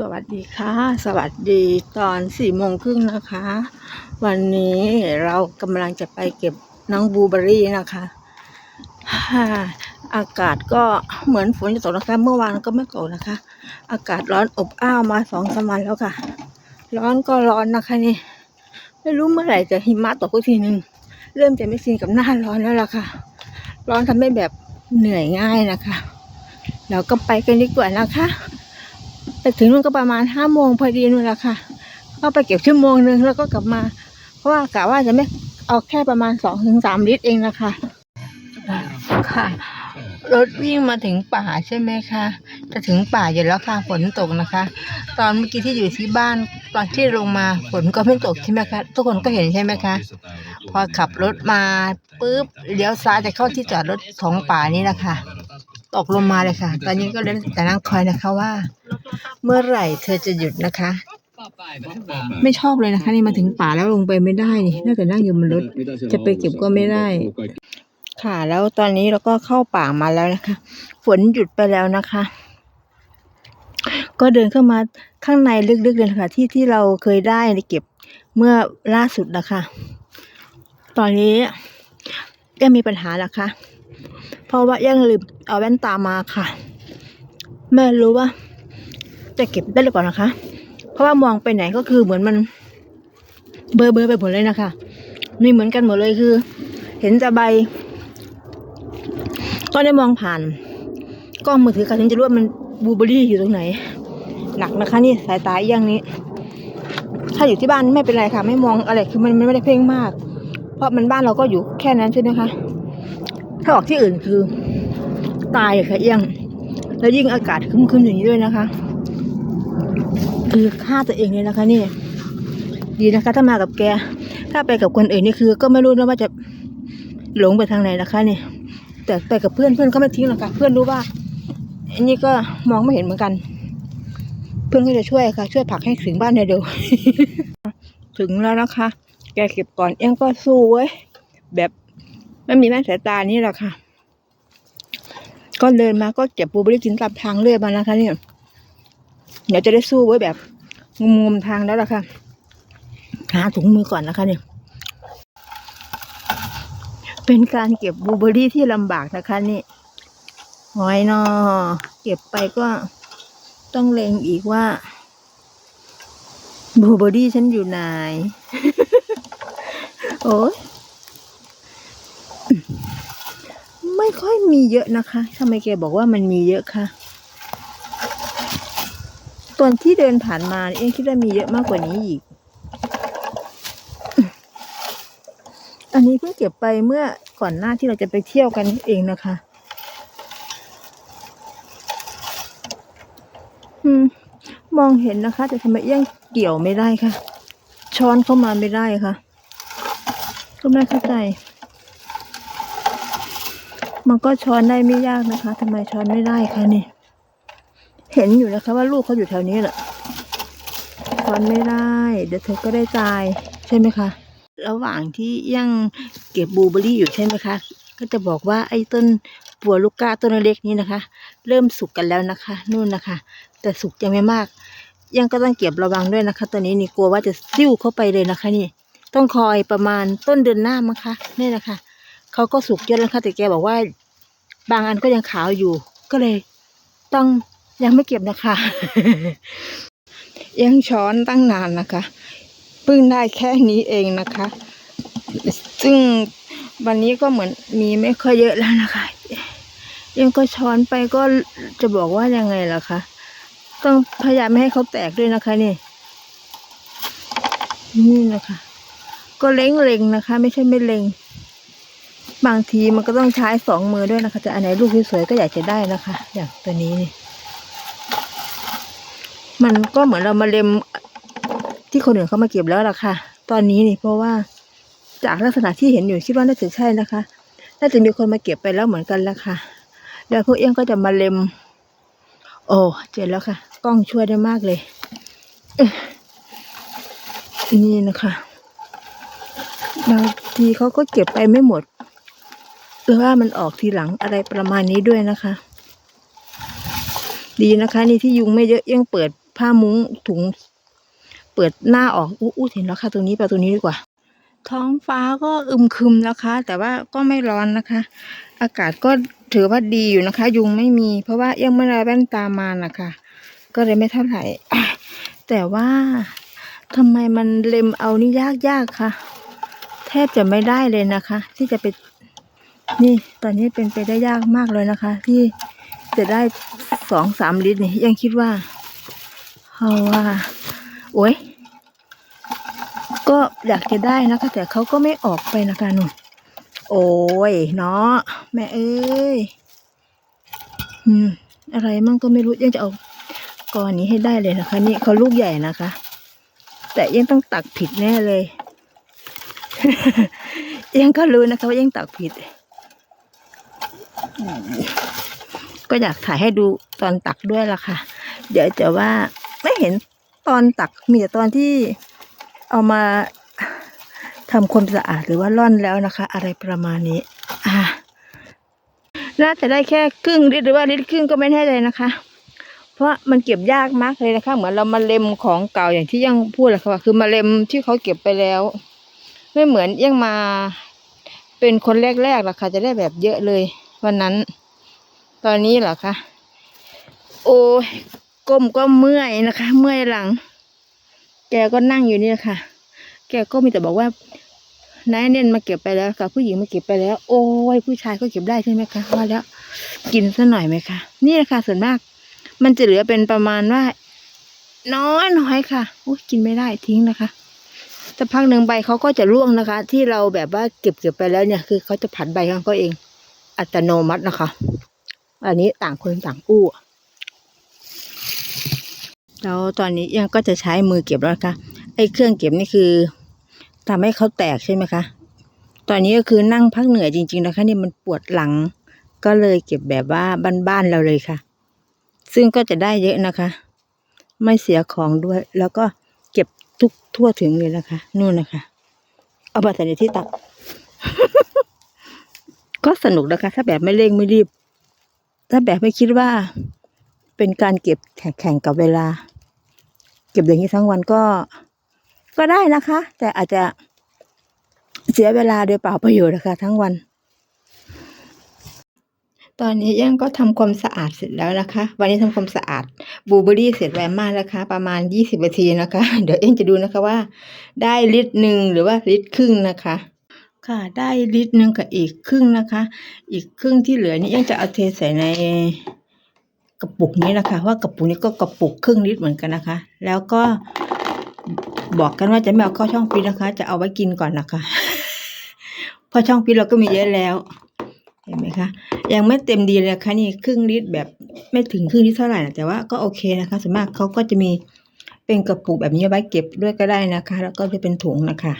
สวัสดีค่ะ สวัสดีตอนสี่โมงครึ่งนะคะ วันนี้เรากำลังจะไปเก็บน้องบูเบอรี่นะคะฮ่าอากาศก็เหมือนฝนจะตกนะคะ เมื่อวานก็ไม่ตกนะคะ อากาศร้อนอบอ้าวมาสองสามวันแล้วค่ะ ร้อนก็ร้อนนะคะนี่ ไม่รู้เมื่อไหร่จะหิมะตกสักทีหนึ่งเริ่มจะไม่ชินกับหน้าร้อนแล้วล่ะค่ะ ร้อนทำให้แบบเหนื่อยง่ายนะคะ เราก็ไปกันดีกว่านะคะ ไปถึงนู่นก็ประมาณห้าโมงพอดีนู่นแหละค่ะก็ไปเก็บชั่วโมงหนึ่งแล้วก็กลับมา เพราะว่ากะว่าจะไม่เอาแค่ประมาณสองถึงสามลิตรเองนะคะค่ะรถวิ่งมาถึงป่าใช่ไหมคะจะถึงป่าอยู่แล้วค่ะฝนตกนะคะ ตอนเมื่อกี้ที่อยู่ที่บ้านตอนที่ลงมาฝนก็ไม่ตกใช่ไหมคะทุกคนก็เห็นใช่ไหมคะ พอขับรถมาปุ๊บเลี้ยวซ้ายจะเข้าที่จอดรถของป่านี้นะคะ ตกลงมาเลยค่ะ ตอนนี้ก็เลยแต่นั่งคอยนะคะว่า เมื่อไหร่เธอจะหยุดนะคะ ไม่ชอบเลยนะคะ นี่มาถึงป่าแล้วลงไปไม่ได้นี่น่าจะนั่งอยู่บนรถจะไปเก็บก็ไม่ได้ ค่ะ แล้วตอนนี้เราก็เข้าป่ามาแล้วนะคะ ฝนหยุดไปแล้วนะคะก็เดินเข้ามาข้างในลึกๆเลยนะคะที่ที่เราเคยได้เก็บเมื่อล่าสุดนะคะ ตอนนี้ยังมีปัญหานะคะ เพราะว่ายังลืมเอาแว่นตามาค่ะ แม่รู้ว่า จะเก็บได้หรือเปล่านะคะ เพราะว่ามองไปไหนก็คือเหมือนมัน เบลอเบลอๆไปหมดเลยนะคะนี่เหมือนกันหมดเลยคือ เห็นแต่ใบ ก็ได้มองผ่านกล้องมือถือค่ะถึงจะรู้ว่ามันบูเบอรี่อยู่ตรงไหน หนักนะคะ นี่สายตาอีกอย่างนี้ ถ้าอยู่ที่บ้านไม่เป็นไรค่ะ ไม่มองอะไรคือมันมันไม่ได้เพ่งมาก เพราะมันบ้านเราก็อยู่แค่นั้นใช่ไหมคะ ถ้าออกที่อื่นคือ ตายค่ะเอี้ยง แล้วยิ่งอากาศคึ้มๆอย่างนี้ด้วยนะคะ คือฆ่าตัวเองเลยนะคะนี่ ดีนะคะ ถ้ามากับแก ถ้าไปกับคนอื่นนี่คือ ก็ไม่รู้นะว่าจะหลงไปทางไหนนะคะนี่ แต่ไปกับเพื่อนเพื่อนก็ไม่ทิ้งหรอกค่ะ เพื่อนรู้ว่า อันนี้ก็มองไม่เห็นเหมือนกัน เพื่อนก็จะช่วยค่ะ ช่วยผลักให้ถึงบ้านเร็วถึงแล้วนะคะ แกเก็บก่อนเอี้ยงก็สู้เว้ยแบบ ไม่มีแม่นสายตานี่แหละค่ะ ก็เดินมาก็เก็บบูเบอร์รี่กินตามทางเรื่อยมานะคะเนี่ยเดี๋ยวจะได้สู้ไว้แบบงมทางแล้วล่ะค่ะ หาถุงมือก่อนนะคะเนี่ยเป็นการเก็บบูเบอร์รี่ที่ลำบากนะคะนี่หอยนอเก็บไปก็ต้องเล็งอีกว่าบูเบอร์รี่ฉันอยู่ไหน โอ้ย ไม่ค่อยมีเยอะนะคะทำไมแกบอกว่ามันมีเยอะคะตอนที่เดินผ่านมาเองคิดว่ามีเยอะมากกว่านี้อีก อันนี้เพิ่งเก็บไปเมื่อก่อนหน้าที่เราจะไปเที่ยวกันเองนะคะ อืม มองเห็นนะคะ แต่ทำไมเอี้ยงเกี่ยวไม่ได้ค่ะ ช้อนเข้ามาไม่ได้ค่ะก็ไม่เข้าใจ มันก็ช้อนได้ไม่ยากนะคะทำไมช้อนไม่ได้คะนี่ เห็นอยู่นะคะว่าลูกเขาอยู่แถวนี้แหละช้อนไม่ได้ เดี๋ยวเธอก็ได้ตายใช่ไหมคะ ระหว่างที่ยังเก็บบลูเบอร์รี่อยู่ใช่ไหมคะ ก็จะบอกว่าไอ้ต้นปัวลูกก้าต้นเล็กนี้นะคะ เริ่มสุกกันแล้วนะคะนู่นนะคะ แต่สุกยังไม่มาก ยังก็ต้องเก็บระวังด้วยนะคะ ตอนนี้นี่กลัวว่าจะซิ่วเข้าไปเลยนะคะ นี่ ต้องคอยประมาณต้นเดือนหน้ามั้งคะนี่นะคะ เขาก็สุกเยอะแล้วค่ะแต่แกบอกว่า บางอันก็ยังขาวอยู่ ก็เลย ต้องยังไม่เก็บนะคะ ยังช้อนตั้งนานนะคะเพิ่งได้แค่นี้เองนะคะ ซึ่งวันนี้ก็เหมือนมีไม่ค่อยเยอะแล้วนะคะ ยังก็ช้อนไปก็จะบอกว่ายังไงล่ะคะต้องพยายามไม่ให้เขาแตกด้วยนะคะนี่ นี่นะคะ ก็เล็งเล็งๆนะคะ ไม่ใช่ไม่เล็ง บางทีมันก็ต้องใช้สองมือด้วยนะคะแต่อันไหนลูกสวยๆก็อยากจะได้นะคะ อย่างตัวนี้นี่มันก็เหมือนเรามาเล็มที่คนอื่นเขามาเก็บแล้วล่ะค่ะ ตอนนี้นี่เพราะว่าจากลักษณะที่เห็นอยู่คิดว่าน่าจะใช่นะคะ น่าจะมีคนมาเก็บไปแล้วเหมือนกันแล้วค่ะ แล้วพวกเอี้ยงก็จะมาเล็ม โอ้เจ็บแล้วค่ะ กล้องช่วยได้มากเลยนี่นะคะ บางทีเขาก็เก็บไปไม่หมด หรือว่ามันออกทีหลังอะไรประมาณนี้ด้วยนะคะ ดีนะคะ นี่ที่ยุงไม่เยอะเอี้ยงเปิดผ้ามุ้งถุง เปิดหน้าออกอู้อู้เห็นแล้วค่ะ ตรงนี้ไปตรงนี้ดีกว่า ท้องฟ้าก็อึมครึมนะคะ แต่ว่าก็ไม่ร้อนนะคะ อากาศก็ถือว่าดีอยู่นะคะ ยุงไม่มี เพราะว่ายังไม่ได้แว่นตามานะคะ ก็เลยไม่เท่าไหร่แต่ว่าทำไมมันเล็มเอานี่ยากยากๆคะแทบจะไม่ได้เลยนะคะ ที่จะไป นี่ตอนนี้เป็นไปได้ยากมากเลยนะคะ ที่จะได้สองสามลิตรนี่ยังคิดว่าเพราะว่าโอ้ยก็อยากจะได้นะคะ แต่เขาก็ไม่ออกไปนะคะหนุ่นโอ้ยเนาะแม่เอ้ยอืม อะไรมั่งก็ไม่รู้ยังจะเอากอนนี้ให้ได้เลยนะคะ นี่เขาลูกใหญ่นะคะ แต่ยังต้องตักผิดแน่เลย ยังก็รู้นะคะว่ายังตักผิด ก็อยากถ่ายให้ดูตอนตักด้วยล่ะค่ะ เดี๋ยวจะว่าไม่เห็นตอนตักมีแต่ตอนที่เอามาทำความสะอาดหรือว่าร่อนแล้วนะคะ อะไรประมาณนี้ อ่าน่าจะได้แค่ครึ่งลิตรหรือว่าลิตรครึ่งก็ไม่แน่ใจนะคะ เพราะมันเก็บยากมากเลยนะคะ เหมือนเรามาเล็มของเก่าอย่างที่ยังพูดแหละค่ะคือมาเล็มที่เขาเก็บไปแล้ว ไม่เหมือนยังมา เป็นคนแรกๆหรอกค่ะจะได้แบบเยอะเลย วันนั้น ตอนนี้เหรอคะโอ้ยก้มก็เมื่อยนะคะ เมื่อยหลัง แกก็นั่งอยู่นี่นะคะแกก็มีแต่บอกว่านายเน่นมาเก็บไปแล้วกับผู้หญิงมาเก็บไปแล้ว โอ้ยผู้ชายก็เก็บได้ใช่ไหมคะว่าแล้วกินซะหน่อยไหมคะนี่นะคะส่วนมาก มันจะเหลือเป็นประมาณว่า น้อยน้อยค่ะอุ้ยกินไม่ได้ทิ้งนะคะสักพักหนึ่งใบเขาก็จะร่วงนะคะ ที่เราแบบว่าเก็บเก็บไปแล้วเนี่ย คือเขาจะผัดใบของเขาเอง อัตโนมัตินะคะ อันนี้ต่างคนต่างอู้แล้วตอนนี้ยังก็จะใช้มือเก็บแล้วนะคะไอ้เครื่องเก็บนี่คือทำให้เขาแตกใช่ไหมคะ ตอนนี้ก็คือนั่งพักเหนื่อยจริง ๆ นะคะนี่มันปวดหลัง ก็เลยเก็บแบบว่าบ้านๆเราเลยค่ะ ซึ่งก็จะได้เยอะนะคะ ไม่เสียของด้วย แล้วก็เก็บทุกทั่วถึงเลยนะคะ นู่นนะคะ เอามาใส่ในที่ตัก ก็สนุกนะคะ ถ้าแบบไม่เร่งไม่รีบ ถ้าแบบไม่คิดว่า เป็นการเก็บแข่งกับเวลา เก็บอย่างนี้ทั้งวันก็ ก็ได้นะคะ แต่อาจจะเสียเวลาโดยเปล่าประโยชน์นะคะ ทั้งวัน ตอนนี้ยังก็ทำความสะอาดเสร็จแล้วนะคะ วันนี้ทำความสะอาดบลูเบอรี่เสร็จแวมมากนะคะ ประมาณยี่สิบนาทีนะคะ เดี๋ยวเอ็งจะดูนะคะว่า ได้ลิตรหนึ่งหรือว่าลิตรครึ่งนะคะ ค่ะ ได้ลิตรหนึ่งกับอีกครึ่งนะคะ อีกครึ่งที่เหลือนี่ยังจะเอาเทใส่ในกระปุกนี้นะคะ ว่ากระปุกนี้ก็กระปุกครึ่งลิตรเหมือนกันนะคะ แล้วก็บอกกันว่าจะไม่เอาเข้าช่องฟิตนะคะ จะเอาไว้กินก่อนนะคะเพราะช่องฟิตเราก็มีเยอะแล้วเห็นไหมคะยังไม่เต็มดีเลยค่ะนี่ครึ่งลิตรแบบไม่ถึงครึ่งลิตรเท่าไหร่นะแต่ว่าก็โอเคนะคะส่วนมากเขาก็จะมีเป็นกระปุกแบบนี้ไว้เก็บด้วยก็ได้นะคะ แล้วก็จะเป็นถุงนะคะ